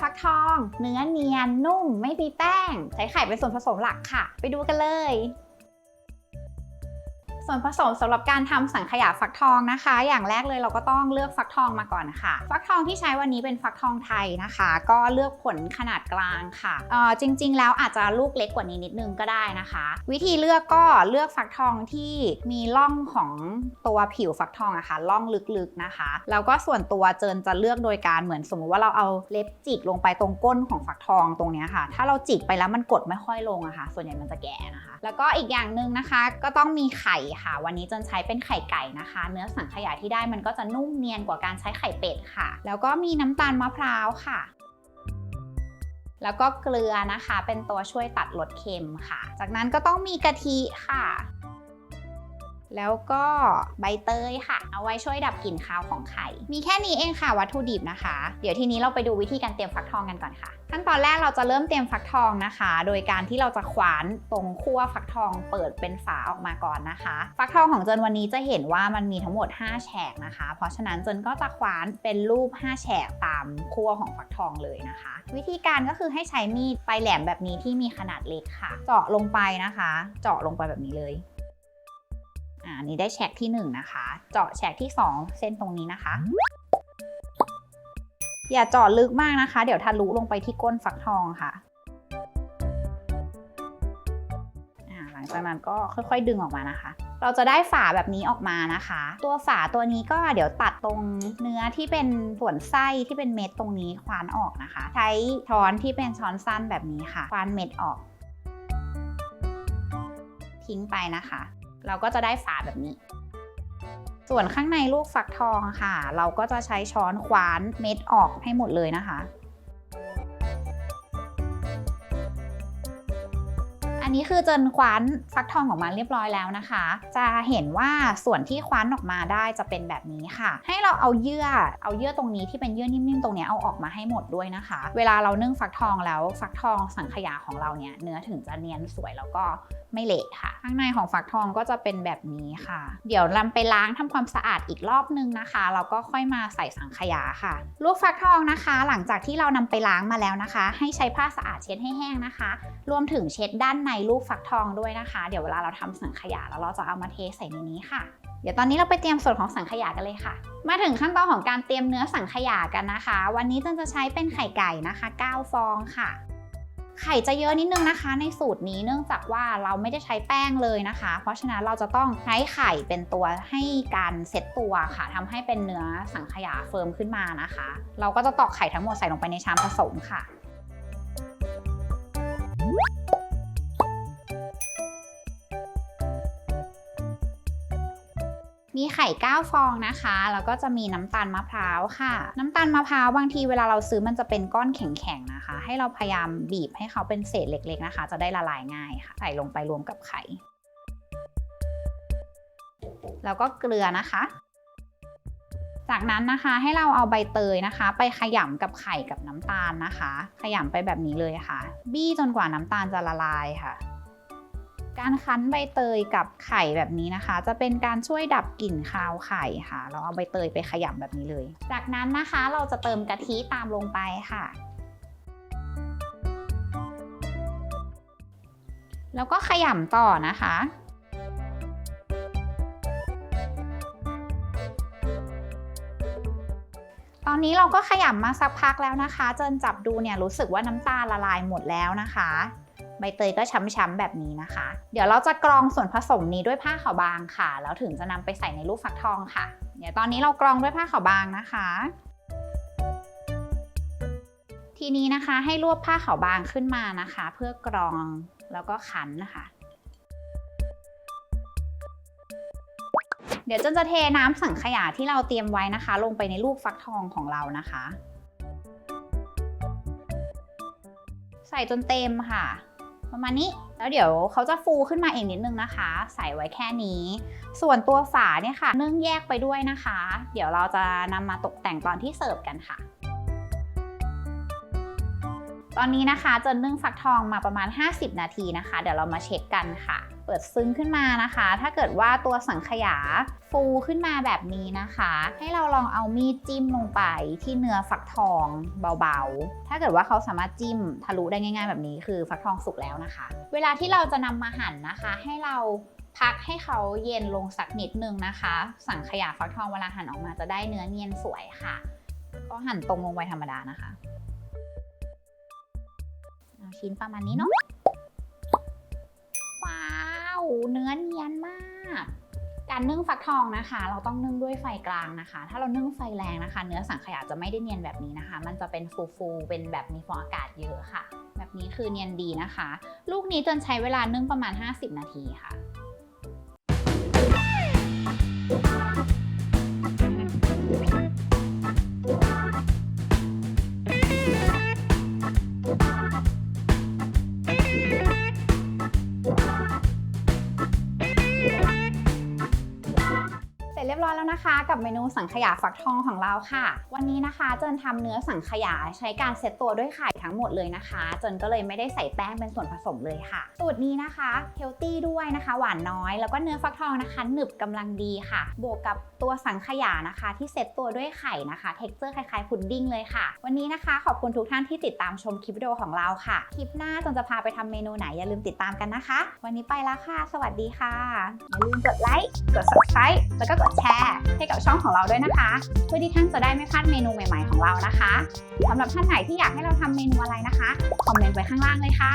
ฟักทอง เนื้อเนียนนุ่มไม่มีแป้งใช้ไข่เป็นส่วนผสมหลักค่ะ ไปดูกันเลย ส่วนผสมสำหรับการทำสังขยาฟักทองนะคะ อย่างแรกเลยเราก็ต้องเลือกฟักทองมาก่อนค่ะ ฟักทองที่ใช้วันนี้เป็นฟักทองไทยนะคะ ก็เลือกผลขนาดกลางค่ะเอ่อจริง ๆ แล้วอาจจะลูกเล็กกว่านี้นิดนึงก็ได้นะคะ วิธีเลือกก็เลือกฟักทองที่มีร่องของตัวผิวฟักทองอะค่ะร่องลึกๆนะคะแล้วก็ส่วนตัวเจินจะเลือกโดยการเหมือนสมมติว่าเราเอาเล็บจิกลงไปตรงก้นของฟักทองตรงนี้ค่ะ ถ้าเราจิกไปแล้วมันกดไม่ค่อยลงอะค่ะ ส่วนใหญ่มันจะแก่นะคะ แล้วก็อีกอย่างหนึ่งนะคะก็ต้องมีไข่ค่ะ วันนี้จนใช้เป็นไข่ไก่นะคะ เนื้อสังขยาที่ได้มันก็จะนุ่มเนียนกว่าการใช้ไข่เป็ดค่ะ แล้วก็มีน้ำตาลมะพร้าวค่ะแล้วก็เกลือนะคะ เป็นตัวช่วยตัดรสเค็มค่ะ จากนั้นก็ต้องมีกะทิค่ะ แล้วก็ใบเตยค่ะ เอาไว้ช่วยดับกลิ่นคาวของไข่ มีแค่นี้เองค่ะวัตถุดิบนะคะ เดี๋ยวทีนี้เราไปดูวิธีการเตรียมฟักทองกันก่อนค่ะ ขั้นตอนแรกเราจะเริ่มเตรียมฟักทองนะคะ โดยการที่เราจะขวานตรงขั้วฟักทองเปิดเป็นฝาออกมาก่อนนะคะ ฟักทองของเจนวันนี้จะเห็นว่ามันมีทั้งหมด 5 แฉกนะคะ เพราะฉะนั้นเจนก็จะขวานเป็นรูป 5 แฉกตามขั้วของฟักทองเลยนะคะ วิธีการก็คือให้ใช้มีดปลายแหลมแบบนี้ที่มีขนาดเล็กค่ะ เจาะลงไปนะคะ เจาะลงไปแบบนี้เลย อ่านี่ได้แฉกที่ 1 นะคะ เจาะแฉกที่ 2 เส้นตรงนี้นะคะ อย่าเจาะลึกมากนะคะ เดี๋ยวทะลุลงไปที่ก้นฟักทองค่ะอ่าหลังจากนั้นก็ค่อยๆดึงออกมานะคะ เราจะได้ฝาแบบนี้ออกมานะคะ ตัวฝาตัวนี้ก็เดี๋ยวตัดตรงเนื้อที่เป็นส่วนไส้ที่เป็นเม็ดตรงนี้ควานออกนะคะ ใช้ช้อนที่เป็นช้อนสั้นแบบนี้ค่ะ ควานเม็ดออก ทิ้งไปนะคะ เราก็จะได้ฝาแบบนี้ ส่วนข้างในลูกฟักทองค่ะ เราก็จะใช้ช้อนคว้านเม็ดออกให้หมดเลยนะคะ นี้คือเจนคว้านฟักทองออกมาเรียบร้อยแล้วนะคะ จะเห็นว่าส่วนที่คว้านออกมาได้จะเป็นแบบนี้ค่ะ ให้เราเอาเยื่อเอาเยื่อตรงนี้ที่เป็นเยื่อนิ่มๆตรงนี้เอาออกมาให้หมดด้วยนะคะ เวลาเรานึ่งฟักทองแล้วฟักทองสังขยาของเราเนี่ยเนื้อถึงจะเนียนสวยแล้วก็ไม่เละค่ะ ข้างในของฟักทองก็จะเป็นแบบนี้ค่ะ เดี๋ยวลำไปล้างทำความสะอาดอีกรอบนึงนะคะแล้วก็ค่อยมาใส่สังขยาค่ะลูกฟักทองนะคะ หลังจากที่เรานำไปล้างมาแล้วนะคะ ให้ใช้ผ้าสะอาดเช็ดให้แห้งนะคะ รวมถึงเช็ดด้านในลูกฟักทองด้วยนะคะ เดี๋ยวเวลาเราทำสังขยาแล้วเราจะเอามาเทใส่ในนี้ค่ะ เดี๋ยวตอนนี้เราไปเตรียมส่วนของสังขยากันเลยค่ะ มาถึงขั้นตอนของการเตรียมเนื้อสังขยากันนะคะ วันนี้จนจะใช้เป็นไข่ไก่นะคะ 9 ฟองค่ะ ไข่จะเยอะนิดนึงนะคะ ในสูตรนี้เนื่องจากว่าเราไม่ได้ใช้แป้งเลยนะคะ เพราะฉะนั้นเราจะต้องใช้ไข่เป็นตัวให้การเซตตัวค่ะทำให้เป็นเนื้อสังขยาเฟิร์มขึ้นมานะคะ เราก็จะตอกไข่ทั้งหมดใส่ลงไปในชามผสมค่ะ มีไข่9ฟองนะคะ แล้วก็จะมีน้ำตาลมะพร้าวค่ะ น้ำตาลมะพร้าวบางทีเวลาเราซื้อมันจะเป็นก้อนแข็งๆนะคะ ให้เราพยายามบีบให้เขาเป็นเศษเล็กๆนะคะ จะได้ละลายง่ายค่ะ ใส่ลงไปรวมกับไข่ แล้วก็เกลือนะคะ จากนั้นนะคะให้เราเอาใบเตยนะคะ ไปขยำกับไข่กับน้ำตาลนะคะ ขยำไปแบบนี้เลยค่ะ บี้จนกว่าน้ำตาลจะละลายค่ะ การคั้นใบเตยกับไข่แบบนี้นะคะ จะเป็นการช่วยดับกลิ่นคาวไข่ค่ะ เราเอาใบเตยไปขยำแบบนี้เลย จากนั้นนะคะเราจะเติมกะทิตามลงไปค่ะ แล้วก็ขยำต่อนะคะตอนนี้เราก็ขยำมาสักพักแล้วนะคะจนจับดูเนี่ยรู้สึกว่าน้ำตาลละลายหมดแล้วนะคะ ใบเตยก็ช้ำๆแบบนี้นะคะ เดี๋ยวเราจะกรองส่วนผสมนี้ด้วยผ้าขาวบางค่ะ แล้วถึงจะนำไปใส่ในลูกฟักทองค่ะ เดี๋ยวตอนนี้เรากรองด้วยผ้าขาวบางนะคะ ทีนี้นะคะให้รวบผ้าขาวบางขึ้นมานะคะ เพื่อกรองแล้วก็คั้นนะคะเดี๋ยวจนจะเทน้ำสังขยาที่เราเตรียมไว้นะคะ ลงไปในลูกฟักทองของเรานะคะ ใส่จนเต็มค่ะ ประมาณนี้ แล้วเดี๋ยวเขาจะฟูขึ้นมาเองนิดนึงนะคะ ใส่ไว้แค่นี้ ส่วนตัวฝาเนี่ยค่ะนึ่งแยกไปด้วยนะคะ เดี๋ยวเราจะนำมาตกแต่งตอนที่เสิร์ฟกันค่ะตอนนี้นะคะเจนนึ่งฟักทองมาประมาณ 50 นาทีนะคะ เดี๋ยวเรามาเช็คกันค่ะ เปิดซึ้งขึ้นมานะคะ ถ้าเกิดว่าตัวสังขยาฟูขึ้นมาแบบนี้นะคะ ให้เราลองเอามีดจิ้มลงไปที่เนื้อฟักทองเบาๆ ถ้าเกิดว่าเขาสามารถจิ้มทะลุได้ง่าย ๆ แบบนี้คือฟักทองสุกแล้วนะคะ เวลาที่เราจะนำมาหั่นนะคะ ให้เราพักให้เขาเย็นลงสักนิดนึงนะคะ สังขยาฟักทองเวลาหั่นออกมาจะได้เนื้อเนียนสวยค่ะ ก็หั่นตรงลงไปธรรมดานะคะชิ้นประมาณนี้เนาะว้า วเนื้อเนียนมากการนึ่งฟักทองนะคะ เราต้องนึ่งด้วยไฟกลางนะคะ ถ้าเรานึ่งไฟแรงนะคะ เนื้อสังขยาจะไม่ได้เนียนแบบนี้นะคะ มันจะเป็นฟูๆเป็นแบบมีฟองอากาศเยอะค่ะ แบบนี้คือเนียนดีนะคะ ลูกนี้จนใช้เวลานึ่งประมาณ 50 นาทีค่ะเส ร้อยแล้วนะคะ กับเมนูสังขยาฟักทองของเราค่ะ วันนี้นะคะเจนทำเนื้อสังขยาใช้การเซตตัวด้วยไข่ทั้งหมดเลยนะคะเจนก็เลยไม่ได้ใส่แป้งเป็นส่วนผสมเลยค่ะ สูตรนี้นะคะเฮลตี้ด้วยนะคะ หวานน้อยแล้วก็เนื้อฟักทองนะคะ หนึบกำลังดีค่ะ บวกกับตัวสังขยานะคะ ที่เซตตัวด้วยไข่นะคะเท็กเจอร์คล้ายๆพุดดิ้งเลยค่ะ วันนี้นะคะขอบคุณทุกท่านที่ติดตามชมคลิปวิดีโอของเราค่ะคลิปหน้าจนจะพาไปทำเมนูไหนอย่าลืมติดตามกันนะคะ วันนี้ไปแล้วค่ะ สวัสดีค่ะอย่าลืมกดไลค์กด subscribe แล้วก็กดแชร์ร์ให้กับช่องของเราด้วยนะคะ เพื่อที่ท่านจะได้ไม่พลาดเมนูใหม่ ๆของเรานะคะสำหรับท่านไหนที่อยากให้เราทำเมนูอะไรนะคะ คอมเมนต์ไว้ข้างล่างเลยค่ะ